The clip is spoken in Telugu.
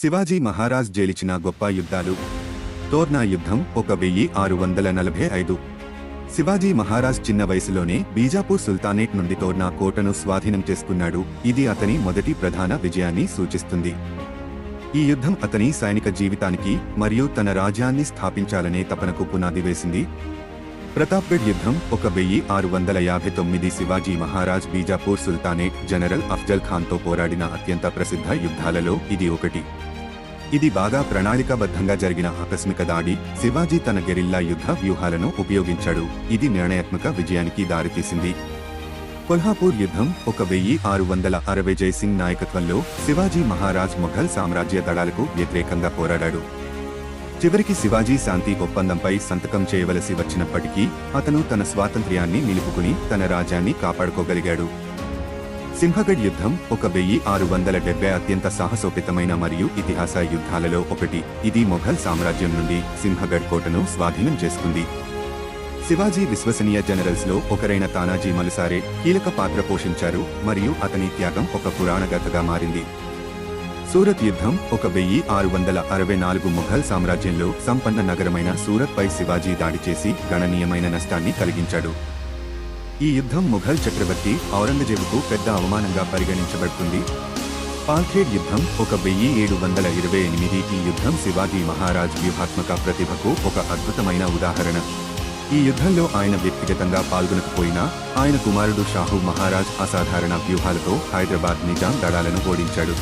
శివాజీ మహారాజ్ జేలిచిన గొప్ప యుద్ధాలు. తోర్నా యుద్ధం ఒక వెయ్యి ఆరు వందల నలభై ఐదు. శివాజీ మహారాజ్ చిన్న వయసులోనే బీజాపూర్ సుల్తానేట్ నుండి తోర్నా కోటను స్వాధీనం చేసుకున్నాడు. ఇది అతని మొదటి ప్రధాన విజయాన్ని సూచిస్తుంది. ఈ యుద్ధం అతని సైనిక జీవితానికి మరియు తన రాజ్యాన్ని స్థాపించాలనే తపనకు పునాది వేసింది. ప్రతాప్గఢ్ యుద్ధం ఒక వెయ్యి ఆరు వందల యాభై తొమ్మిది శివాజీ మహారాజ్ బీజాపూర్ సుల్తానేట్ జనరల్ అఫ్జల్ ఖాన్తో పోరాడిన అత్యంత ప్రసిద్ధ యుద్ధాలలో ఇది ఒకటి. ఇది బాగా ప్రణాళికాబద్ధంగా జరిగిన ఆకస్మిక దాడి. శివాజీ తన గెరిల్లా యుద్ధ వ్యూహాలను ఉపయోగించాడు. ఇది నిర్ణయాత్మక విజయానికి దారితీసింది. కొల్హాపూర్ యుద్ధం ఒక వెయ్యి ఆరు వందల అరవై జైసింగ్ నాయకత్వంలో శివాజీ మహారాజ్ మొఘల్ సామ్రాజ్య దళాలకు వ్యతిరేకంగా పోరాడాడు. చివరికి శివాజీ శాంతి ఒప్పందంపై సంతకం చేయవలసి వచ్చినప్పటికీ అతను తన స్వాతంత్ర్యాన్ని నిలుపుకుని తన రాజ్యాన్ని కాపాడుకోగలిగాడు. సింహగఢ్ యుద్ధం ఒక వెయ్యి ఆరు వందల డెబ్బై అత్యంత సాహసోపేతమైన మరియు ఇతిహాస యుద్ధాలలో ఒకటి. ఇది మొఘల్ సామ్రాజ్యం నుండి సింహగఢ్ కోటను స్వాధీనం చేసుకుంది. శివాజీ విశ్వసనీయ జనరల్స్లో ఒకరైన తానాజీ మలుసారే కీలక పాత్ర పోషించారు మరియు అతని త్యాగం ఒక పురాణగతగా మారింది. సూరత్ యుద్ధం ఒక వెయ్యి ఆరు వందల అరవై నాలుగు మొఘల్ సామ్రాజ్యంలో సంపన్న నగరమైన సూరత్ పై శివాజీ దాడి చేసి గణనీయమైన నష్టాన్ని కలిగించాడు. ఈ యుద్ధం ముఘల్ చక్రవర్తి ఔరంగజేబుకు పెద్ద అవమానంగా పరిగణించబడుతుంది. పాల్ఖేడ్ యుద్ధం ఒక వెయ్యి ఏడు వందల ఇరవై ఎనిమిది ఈ యుద్ధం శివాజీ మహారాజ్ వ్యూహాత్మక ప్రతిభకు ఒక అద్భుతమైన ఉదాహరణ. ఈ యుద్ధంలో ఆయన వ్యక్తిగతంగా పాల్గొనకపోయినా ఆయన కుమారుడు షాహు మహారాజ్ అసాధారణ వ్యూహాలతో హైదరాబాద్ నిజాం దళాలను ఓడించాడు.